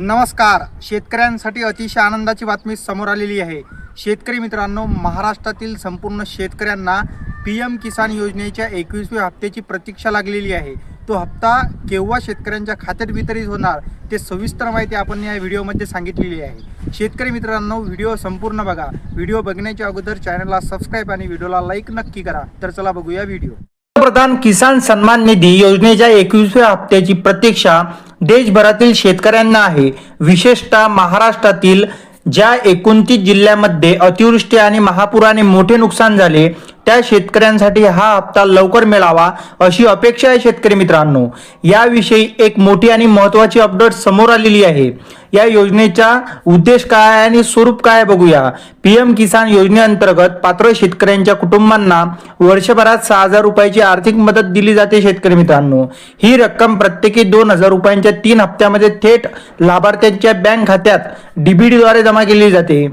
नमस्कार. शेतकऱ्यांसाठी अतिशय आनंदाची बातमी समोर आलेली आहे. शेतकरी मित्रांनो महाराष्ट्रातील संपूर्ण शेतकऱ्यांना पी एम किसान योजनेच्या एकवीसव्या हप्त्याची प्रतीक्षा लागलेली आहे. तो हप्ता केव्हा शेतकऱ्यांच्या खात्यात वितरित होणार ते सविस्तर माहिती आपण या व्हिडिओमध्ये सांगितलेली आहे. शेतकरी मित्रांनो व्हिडिओ संपूर्ण बघा. व्हिडिओ बघण्याच्या अगोदर चॅनलला सबस्क्राईब आणि व्हिडिओला लाईक नक्की करा. तर चला बघूया व्हिडिओ. पंतप्रधान किसान सन्मान निधी योजनेच्या एकवीसव्या हप्त्याची प्रतीक्षा देशभरातील शेतकऱ्यांना आहे. विशेषतः महाराष्ट्रातील ज्या एकोणतीस जिल्ह्यामध्ये अतिवृष्टी आणि महापुराने मोठे नुकसान झाले त्या शेतकऱ्यांसाठी हा हप्ता लवकर मिळावा अशी अपेक्षा आहे शेतकरी मित्रांनो. याविषयी एक मोठी आणि महत्त्वाची अपडेट समोर आलेली आहे. या योजनेचा उद्देश काय आहे आणि स्वरूप काय आहे बघूया. पीएम किसान योजनेअंतर्गत पात्र शेतकऱ्यांच्या कुटुंबांना वर्षभरात सहा हजार रुपयाची आर्थिक मदत दिली जाते शेतकरी मित्रांनो. ही रक्कम प्रत्येकी दोन हजार रुपयांच्या तीन हप्त्यामध्ये थेट लाभार्थ्यांच्या बँक खात्यात डीबीडीद्वारे जमा केली जाते.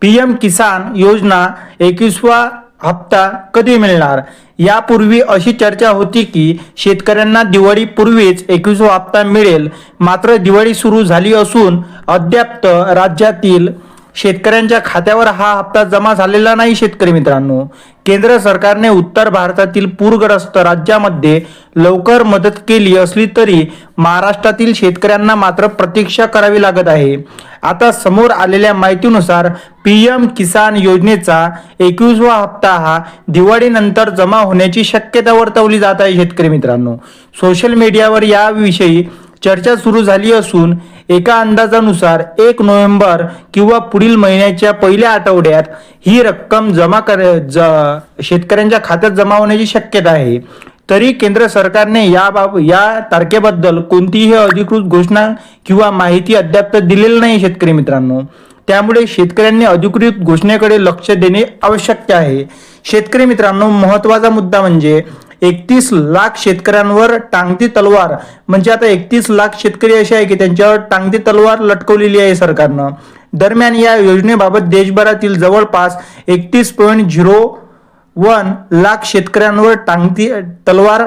पीएम किसान योजना एकवीसवा हप्ता कधी मिळणार? यापूर्वी अशी चर्चा होती की शेतकऱ्यांना दिवाळीपूर्वीच एकवीसवा हप्ता मिळेल मात्र दिवाळी सुरू झाली असून अद्याप राज्यातील शेतकऱ्यांच्या खात्यावर हा हप्ता जमा झालेला नाही शेतकरी मित्रांनो. केंद्र सरकारने उत्तर भारतातील पूरग्रस्त राज्यामध्ये लवकर मदत केली असली तरी महाराष्ट्रातील शेतकऱ्यांना मात्र प्रतीक्षा करावी लागत आहे. आता समोर आलेल्या माहितीनुसार पीएम किसान योजनेचा एकवीसवा हप्ता हा दिवाळीनंतर जमा होण्याची शक्यता वर्तवली जात आहे शेतकरी मित्रांनो. सोशल मीडियावर याविषयी चर्चा सुरू झाली असून एका अंदाजानुसार एक नोव्हेंबर किंवा पुढील महिन्याच्या पहिल्या आठवड्यात ही रक्कम जमा कर ज शेतकऱ्यांच्या खात्यात जमा होण्याची शक्यता आहे. तरी केंद्र सरकारने याबाब या तारखेबद्दल कोणतीही अधिकृत घोषणा किंवा माहिती अद्याप दिलेली नाही शेतकरी मित्रांनो. त्यामुळे शेतकऱ्यांनी अधिकृत घोषणेकडे लक्ष देणे आवश्यक आहे. शेतकरी मित्रांनो महत्त्वाचा मुद्दा म्हणजे एकतीस लाख शेतकऱ्यांवर टांगती तलवार. म्हणजे आता एकतीस लाख शेतकरी असे आहे की त्यांच्यावर टांगती तलवार लटकवलेली आहे सरकारनं. दरम्यान या योजनेबाबत देशभरातील जवळपास एकतीस पॉईंट झिरो वन लाख शेतकऱ्यांवर टांगती तलवार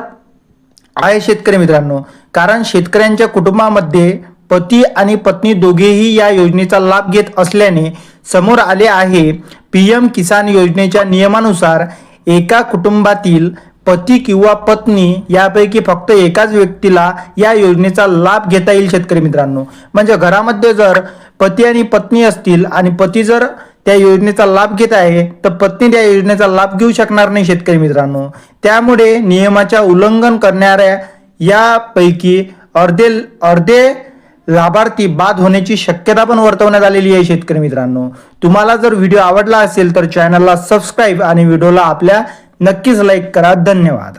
आहे शेतकरी मित्रांनो. कारण शेतकऱ्यांच्या कुटुंबामध्ये पती आणि पत्नी दोघेही या योजनेचा लाभ घेत असल्याने समोर आले आहे पीएम किसान योजनेच्या नियमानुसार एका कुटुंबातील पती किंवा पत्नी यापैकी फक्त एकाच व्यक्तीला या योजनेचा लाभ घेता येईल शेतकरी मित्रांनो. म्हणजे घरामध्ये जर पती आणि पत्नी असतील आणि पती जर त्या योजनेचा लाभ घेत आहे तर पत्नी त्या योजनेचा लाभ घेऊ शकणार नाही शेतकरी मित्रांनो. त्यामुळे नियमाच्या उल्लंघन करणाऱ्या यापैकी अर्धे अर्धे लाभार्थी बाद होण्याची शक्यता पण वर्तवण्यात आलेली आहे शेतकरी मित्रांनो. तुम्हाला जर व्हिडिओ आवडला असेल तर चॅनलला सबस्क्राईब आणि व्हिडिओला आपल्या नक्कीच लाईक करा. धन्यवाद.